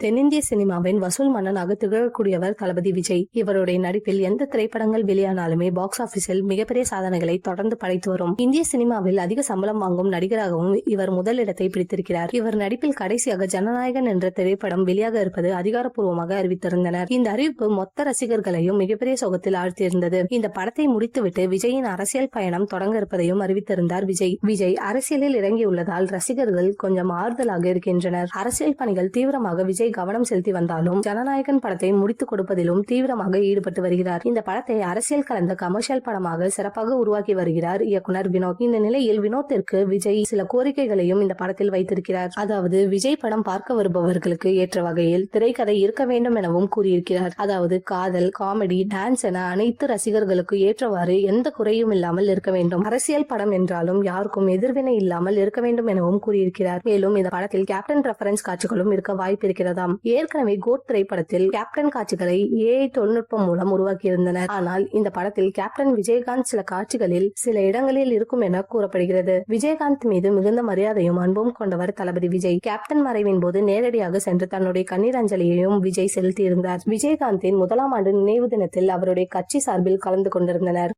தென்னிந்திய சினிமாவின் வசூல் மன்னனாக திகழக்கூடியவர் தளபதி விஜய். இவருடைய நடிப்பில் எந்த திரைப்படங்கள் வெளியானாலுமே பாக்ஸ் ஆபீஸில் மிகப்பெரிய சாதனைகளை தொடர்ந்து படைத்து வரும். இந்திய சினிமாவில் அதிக சம்பளம் வாங்கும் நடிகராகவும் இவர் முதலிடத்தை பிடித்திருக்கிறார். இவர் நடிப்பில் கடைசியாக ஜனநாயகன் என்ற திரைப்படம் வெளியாக இருப்பது அதிகாரப்பூர்வமாக அறிவித்திருந்தனர். இந்த அறிவிப்பு மொத்த ரசிகர்களையும் மிகப்பெரிய சோகத்தில் ஆழ்த்தியிருந்தது. இந்த படத்தை முடித்துவிட்டு விஜயின் அரசியல் பயணம் தொடங்க இருப்பதையும் அறிவித்திருந்தார் விஜய். விஜய் அரசியலில் இறங்கியுள்ளதால் ரசிகர்கள் கொஞ்சம் ஆறுதலாக இருக்கின்றனர். அரசியல் பணிகள் தீவிரமாக விஜய் கவனம் செலுத்தி வந்தாலும் ஜனநாயகன் படத்தை முடித்துக் கொடுப்பதிலும் தீவிரமாக ஈடுபட்டு வருகிறார். இந்த படத்தை அரசியல் கலந்த கமர்ஷியல் படமாக சிறப்பாக உருவாக்கி வருகிறார் இயக்குனர் வினோத். இந்த நிலையில் வினோத்திற்கு விஜய் சில கோரிக்கைகளையும் இந்த படத்தில் வைத்திருக்கிறார். அதாவது விஜய் படம் பார்க்க வருபவர்களுக்கு ஏற்ற வகையில் திரைக்கதை இருக்க வேண்டும் எனவும் கூறியிருக்கிறார். அதாவது காதல் காமெடி டான்ஸ் என அனைத்து ரசிகர்களுக்கு ஏற்றவாறு எந்த குறையும் இல்லாமல் இருக்க வேண்டும். அரசியல் படம் என்றாலும் யாருக்கும் எதிர்வினை இல்லாமல் இருக்க வேண்டும் எனவும் கூறியிருக்கிறார். மேலும் இந்த படத்தில் கேப்டன் ரெஃபரன்ஸ் காட்சிகளும் இருக்க வாய்ப்பு இருக்கிறதாம் ஏற்கனவே கோட் திரைப்படத்தில் கேப்டன் காட்சிகளை ஏஐ தொழில்நுட்பம் மூலம் உருவாக்கியிருந்தனர். ஆனால் இந்த படத்தில் கேப்டன் விஜயகாந்த் சில காட்சிகளில் சில இடங்களில் இருக்கும் என கூறப்படுகிறது. விஜயகாந்த் மீது மிகுந்த மரியாதையும் அன்பும் கொண்டவர் தளபதி விஜய். கேப்டன் மறைவின் போது நேரடியாக சென்று தன்னுடைய கண்ணீர் அஞ்சலியையும் விஜய் செலுத்தியிருந்தார். விஜயகாந்தின் முதலாம் ஆண்டு நினைவு தினத்தில் அவருடைய கட்சி சார்பில் கலந்து கொண்டிருந்தனர்.